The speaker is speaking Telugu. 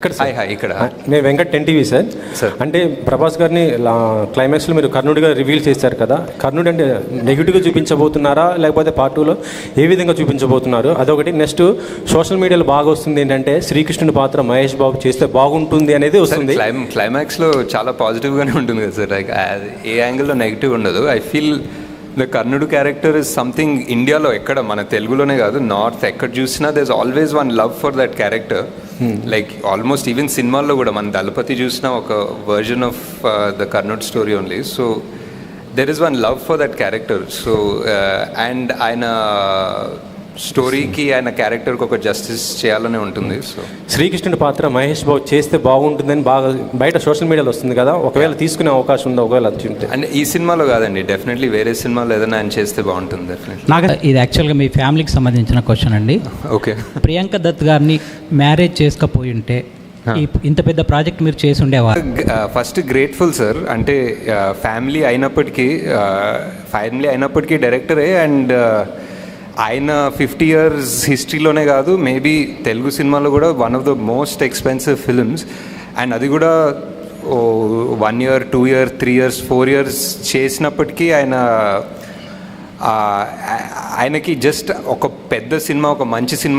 ఇక్కడ హాయ్ హాయ్ ఇక్కడ. నేను Venkat ten TV sir sir. అంటే ప్రభాస్ గారిని లా- క్లైమాక్స్లో మీరు కర్ణుడిగా రివీల్ చేశారు కదా కర్ణుడు అంటే నెగిటివ్గా చూపించబోతున్నారా లేకపోతే పార్ట్ టూలో ఏ విధంగా చూపించబోతున్నారు? అదొకటి. నెక్స్ట్ సోషల్ మీడియాలో బాగా వస్తుంది ఏంటంటే శ్రీకృష్ణుడి పాత్ర మహేష్ బాబు చేస్తే బాగుంటుంది అనేది వస్తుంది. క్లైమ్ క్లైమాక్స్లో చాలా పాజిటివ్గానే ఉంటుంది కదా సార్ లైక్ ఏ యాంగిల్లో నెగిటివ్ ఉండదు. ఐ ఫీల్ ద కర్ణుడు క్యారెక్టర్ ఇస్ సంథింగ్ ఇండియాలో ఎక్కడ మన తెలుగులోనే కాదు నార్త్ ఎక్కడ చూసినా there is always one love for that character like almost even సినిమాల్లో కూడా మన దళపతి చూసిన ఒక version of the కర్నూట్ story only so there is one love for that character so and ఆయన స్టోరీకి ఆయన క్యారెక్టర్కి ఒక జస్టిస్ చేయాలనే ఉంటుంది సో శ్రీకృష్ణుడి పాత్ర మహేష్ బాబు చేస్తే బాగుంటుందని బాగా బయట సోషల్ మీడియాలో వస్తుంది కదా ఒకవేళ తీసుకునే అవకాశం ఉందా ఒకవేళ అది ఉంటే? అంటే ఈ సినిమాలో కాదండి డెఫినెట్లీ వేరే సినిమాలో ఏదైనా ఆయన చేస్తే బాగుంటుంది డెఫినెట్లీ నాకు ఇది యాక్చువల్గా మీ ఫ్యామిలీకి సంబంధించిన క్వశ్చన్ అండి. ఓకే ప్రియాంక దత్ గారిని మ్యారేజ్ చేసుకపోయి ఉంటే ఇంత పెద్ద ప్రాజెక్ట్ మీరు చేసి ఉండేవారు? ఫస్ట్ గ్రేట్ఫుల్ సార్ అంటే ఫ్యామిలీ అయినప్పటికీ ఫ్యామిలీ అయినప్పటికీ డైరెక్టరే అండ్ ఆయన ఫిఫ్టీ ఇయర్స్ హిస్టరీలోనే కాదు మేబీ తెలుగు సినిమాలో కూడా one of the most expensive films and అది కూడా one year two year three years four years చేసినప్పటికీ ఆయన ఆయనకి జస్ట్ ఒక పెద్ద సినిమా ఒక మంచి సినిమా